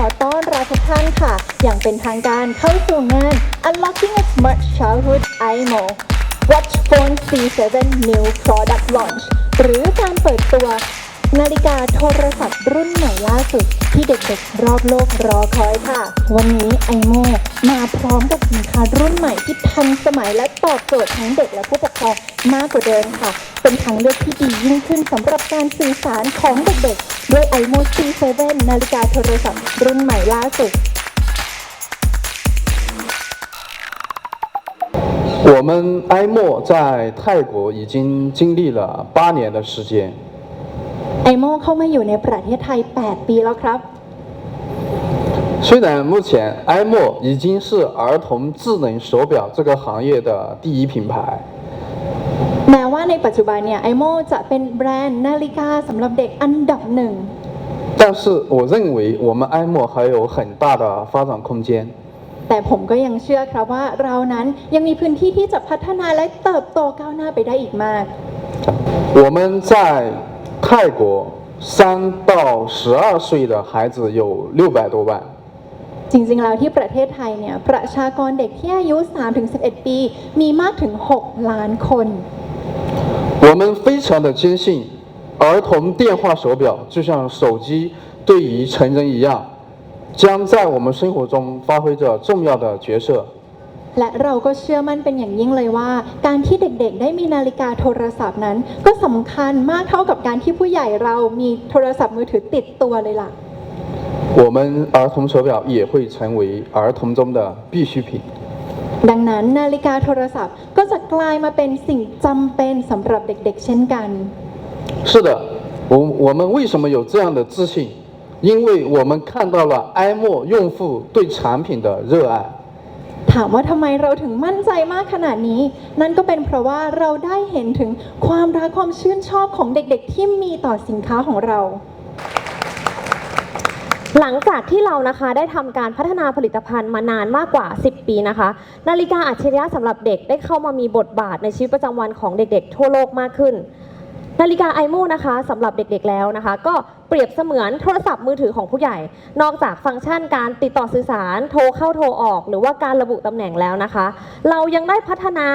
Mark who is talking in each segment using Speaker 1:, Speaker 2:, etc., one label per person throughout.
Speaker 1: ขอต้อนรับทุกท่านค่ะ อย่างเป็นทางการเข้าสู่งาน Unlocking a Smart Childhood IMO Watch Phone C7 New Product Launch หรือการเปิดตัว นาฬิกาโทรศัพท์รุ่นใหม่ล่าสุด ที่เด็กๆ รอบโลกรอคอยค่ะ วันนี้ไอโมมาพร้อมกับสินค้ารุ่นใหม่ที่ทันสมัยและตอบโจทย์ทั้งเด็กและผู้ปกครองมากกว่าเดิมค่ะ เป็นทางเลือกที่ดียิ่งขึ้นสำหรับการสื่อสารของเด็กๆ ด้วย iMo C7 นาฬิกาโทรศัพท์รุ่นใหม่ล่าสุด
Speaker 2: 我们埃莫在泰国已经经历了八年的时间，
Speaker 1: ไอโมเข้ามาอยู่ในประเทศไทย 8 ปีแล้วครับ
Speaker 2: 虽然目前埃莫已经是儿童智能手表这个行业的第一品牌，
Speaker 1: แม้ว่าในปัจจุบันเนี่ยไอโมจะเป็นแบรนด์นาฬิกาสำหรับเด็กอันดับหนึ่ง
Speaker 2: 但是我认为我们埃莫还有很大的发展空间。
Speaker 1: แต่ผมก็ยังเชื่อครับว่าเรานั้นยังมีพื้นที่ที่จะพัฒนาและเติบโตก้าวหน้าไปได้อีกมาก
Speaker 2: 我们在 泰国三到十二岁的孩子有六百多万，
Speaker 1: จริงๆ แล้วที่ประเทศไทยเนี่ยประชากรเด็กที่อายุ 3-11 ปี มีมากถึง 6 ล้านคน
Speaker 2: 我们非常的坚信，儿童电话手表就像手机对于成人一样，将在我们生活中发挥着重要的角色。
Speaker 1: และเราก็เชื่อมั่นเป็นอย่างยิ่งเลยว่า การที่เด็กๆ ได้มีนาฬิกาโทรศัพท์นั้น ก็สำคัญมากเท่ากับการที่ผู้ใหญ่เรามีโทรศัพท์มือถือติดตัวเลยล่ะ
Speaker 2: 我们儿童手表也会成为儿童中的必需品。
Speaker 1: ดังนั้นนาฬิกาโทรศัพท์ก็จะกลายมาเป็นสิ่งจำเป็นสำหรับเด็กๆ เช่นกัน
Speaker 2: 是的，我我们为什么有这样的自信？因为我们看到了埃莫用户对产品的热爱。
Speaker 1: ถามว่าทำไมเราถึงมั่นใจมากขนาดนี้ นั่นก็เป็นเพราะว่าเราได้เห็นถึงความรักความชื่นชอบของเด็กๆ ที่มีต่อสินค้าของเรา
Speaker 3: หลังจากที่เรานะคะได้ทำการพัฒนาผลิตภัณฑ์มานานมากกว่า 10 ปีนะคะ นาฬิกาอัจฉริยะสำหรับเด็กได้เข้ามามีบทบาทในชีวิตประจำวันของเด็กๆ ทั่วโลกมากขึ้น นาฬิกาไอโมนะคะสำหรับเด็กๆแล้วนะคะ ก็เปรียบเสมือนโทรศัพท์มือถือของผู้ใหญ่ นอกจากฟังก์ชันการติดต่อสื่อสาร โทรเข้าโทรออก หรือว่าการระบุตำแหน่งแล้วนะคะ เรายังได้พัฒนา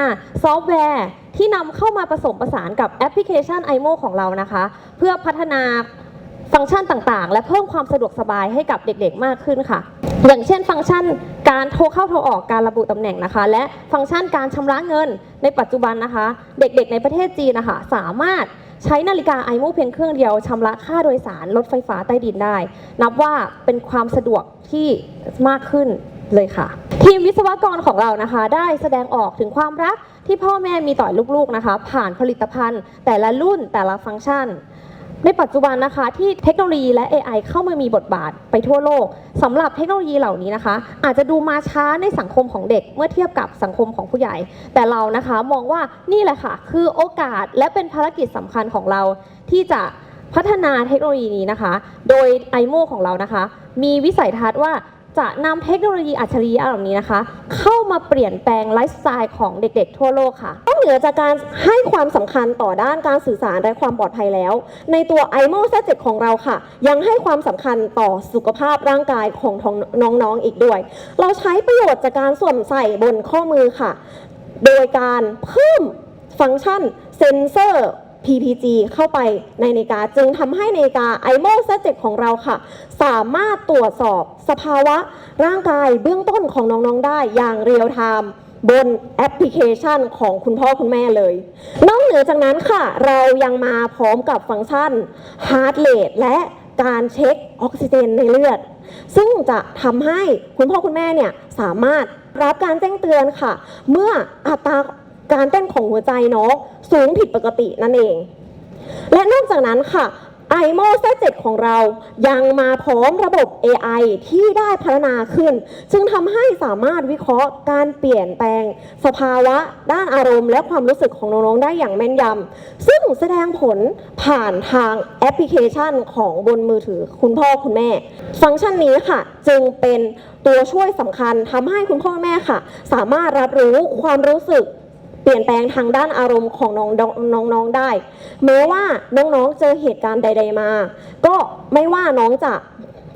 Speaker 3: ซอฟต์แวร์ที่นำเข้ามาผสมผสานกับแอปพลิเคชัน iMo ของเรานะคะ เพื่อพัฒนาฟังก์ชันต่างๆ และเพิ่มความสะดวกสบายให้กับเด็กๆ มากขึ้นค่ะ อย่างเช่น ฟังก์ชันการโทรเข้าโทรออกการระบุตำแหน่งนะคะ และฟังก์ชันการชำระเงินในปัจจุบันนะคะ เด็กๆ ในประเทศจีนนะคะสามารถ ใช้นาฬิกาไอโมเพียงเครื่องเดียวชำระค่าโดยสารรถไฟฟ้าใต้ดินได้ นับว่าเป็นความสะดวกที่มากขึ้นเลยค่ะ ทีมวิศวกรของเรานะคะ ได้แสดงออกถึงความรักที่พ่อแม่มีต่อลูกๆนะคะ ผ่านผลิตภัณฑ์ แต่ละรุ่นแต่ละฟังก์ชัน ในปัจจุบันนะคะที่เทคโนโลยีและ AI เข้ามามีบทบาทไปทั่วโลกสำหรับเทคโนโลยีเหล่านี้นะคะ อาจจะดูมาช้าในสังคมของเด็กเมื่อเทียบกับสังคมของผู้ใหญ่ แต่เรานะคะมองว่านี่แหละค่ะ คือโอกาสและเป็นภารกิจสำคัญของเราที่จะพัฒนาเทคโนโลยีนี้นะคะ โดย iMo ของเรานะคะ มีวิสัยทัศน์ว่า จะนำเทคโนโลยีอัจฉริยะเหล่านี้นะคะ เข้ามาเปลี่ยนแปลงไลฟ์สไตล์ของเด็กๆ ทั่วโลกค่ะนอกเหนือจากการให้ความสำคัญต่อด้านการสื่อสารและความปลอดภัยแล้ว ในตัว i m o 7ของเราค่ะ ยังให้ความสำคัญต่อสุขภาพร่างกายของน้องๆอีกด้วย เราใช้ประโยชน์จากการสวมใส่บนข้อมือค่ะ โดยการเพิ่มฟังก์ชันเซนเซอร์ PPG เข้าไปในนาฬิกา จึงทำให้นาฬิกา iMo Z7 ของเราค่ะ สามารถตรวจสอบสภาวะร่างกายเบื้องต้นของน้องๆได้อย่างเรียลไทม์บนแอปพลิเคชันของคุณพ่อคุณแม่เลย นอกเหนือจากนั้นค่ะ เรายังมาพร้อมกับฟังก์ชัน Heart Rate และการเช็คออกซิเจนในเลือด ซึ่งจะทำให้คุณพ่อคุณแม่เนี่ยสามารถรับการแจ้งเตือนค่ะ เมื่ออัตรา การเต้นของหัวใจเน้องสูงผิดปกตินั่นเอง และนอกจากนั้นค่ะ iMo Z7 ของเรายังมาพร้อมระบบ AI ที่ได้พัฒนาขึ้นจึงทำให้สามารถวิเคราะห์การเปลี่ยนแปลง สภาวะ ด้านอารมณ์และความรู้สึกของน้อง ๆ ได้อย่างแม่นยำ ซึ่งแสดงผลผ่านทางแอปพลิเคชันของบนมือถือคุณพ่อคุณแม่ ฟังก์ชันนี้ค่ะ จึงเป็นตัวช่วยสำคัญทำให้คุณพ่อแม่ค่ะ สามารถรับรู้ความรู้สึก เปลี่ยนแปลงทางด้านอารมณ์ของน้องน้องๆได้แม้ว่าน้องๆเจอเหตุการณ์ใด ๆมา ก็ไม่ว่าน้องจะ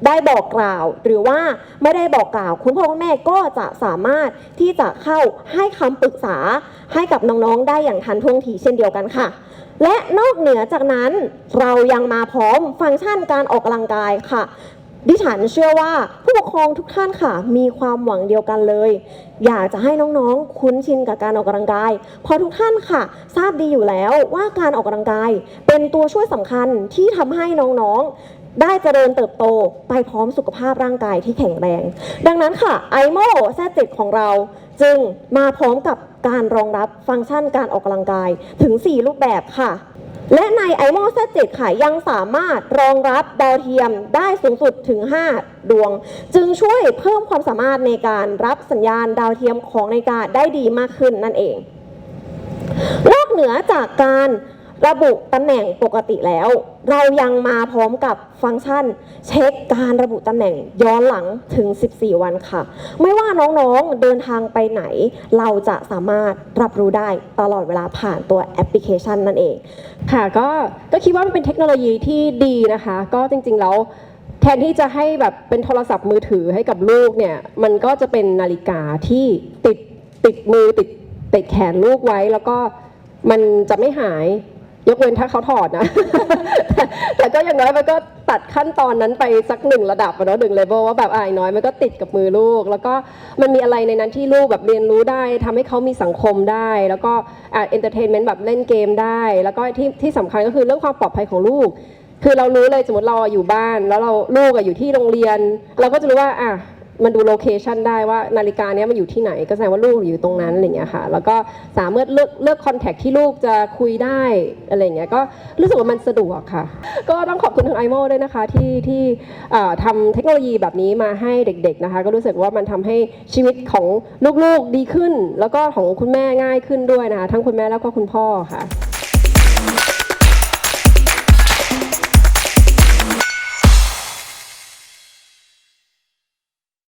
Speaker 3: ได้บอกกล่าว หรือว่าไม่ได้บอกกล่าว คุณพ่อคุณแม่ก็จะสามารถที่จะเข้าให้คำปรึกษาให้กับน้องๆได้อย่างทันท่วงทีเช่นเดียวกันค่ะ และนอกเหนือจากนั้นเรายังมาพร้อมฟังก์ชันการออกกำลังกายค่ะ ดิฉันเชื่อว่าผู้ปกครองทุกท่านค่ะ มีความหวังเดียวกันเลย อยากจะให้น้องๆ คุ้นชินกับการออกกำลังกาย เพราะทุกท่านค่ะ ทราบดีอยู่แล้วว่าการออกกำลังกาย เป็นตัวช่วยสำคัญที่ทำให้น้องๆ ได้เจริญเติบโตไปพร้อมสุขภาพร่างกายที่แข็งแรง ดังนั้นค่ะ IMO แซเจ็ของเราจึงมาพร้อมกับการรองรับฟังก์ชันการออกกำลังกายถึง 4 รูปแบบค่ะ และใน iMo Z7 ค่ะยังสามารถรองรับดาวเทียมได้สูงสุดถึง 5 ดวง จึงช่วยเพิ่มความสามารถในการรับสัญญาณดาวเทียมของนาฬิกาได้ดีมากขึ้นนั่นเอง นอกเหนือจากการ ระบุตำแหน่งปกติแล้ว เรายังมาพร้อมกับฟังก์ชัน เช็คการระบุตำแหน่งย้อนหลังถึง 14 วันค่ะ ไม่ว่าน้องๆเดินทางไปไหน เราจะสามารถรับรู้ได้ตลอดเวลาผ่านตัวแอปพลิเคชันนั่นเอง
Speaker 4: ค่ะก็ก็คิดว่ามันเป็นเทคโนโลยีที่ดีนะคะ ก็จริงๆแล้วแทนที่จะให้แบบเป็นโทรศัพท์มือถือให้กับลูกเนี่ยมันก็จะเป็นนาฬิกาที่ติดติดมือติดติดแขนลูกไว้ แล้วก็มันจะไม่หาย ยกเว้นถ้าเขาถอดนะแต่แต่ก็อย่างน้อยมันก็ตัดขั้นตอนนั้นไปสักหนึ่งระดับเนาะหนึ่งเลเวลว่าแบบอ่ายน้อยมันก็ติดกับมือลูก แล้วก็มันมีอะไรในนั้นที่ลูกแบบเรียนรู้ได้ทำให้เขามีสังคมได้ แล้วก็อ่าเอนเตอร์เทนเมนต์แบบเล่นเกมได้ แล้วก็ที่ที่สำคัญก็คือเรื่องความปลอดภัยของลูก คือเรารู้เลยสมมติเราอะอยู่บ้าน แล้วเราลูกอะอยู่ที่โรงเรียน เราก็จะรู้ว่าอะ มันดูโลเคชันได้ว่านาฬิกาเนี้ยมันอยู่ที่ไหน ก็แสดงว่าลูกอยู่ตรงนั้นอะไรเงี้ยค่ะ แล้วก็สามารถเลือกเลือกคอนแทคที่ลูกจะคุยได้อะไรเงี้ยก็รู้สึกว่ามันสะดวกค่ะ ก็ต้องขอบคุณทางไอโมด้วยนะคะที่ที่ทำเทคโนโลยีแบบนี้มาให้เด็ก ๆนะคะ ก็รู้สึกว่ามันทำให้ชีวิตของลูกๆดีขึ้น แล้วก็ของคุณแม่ง่ายขึ้นด้วยนะคะทั้งคุณแม่แล้วก็คุณพ่อค่ะ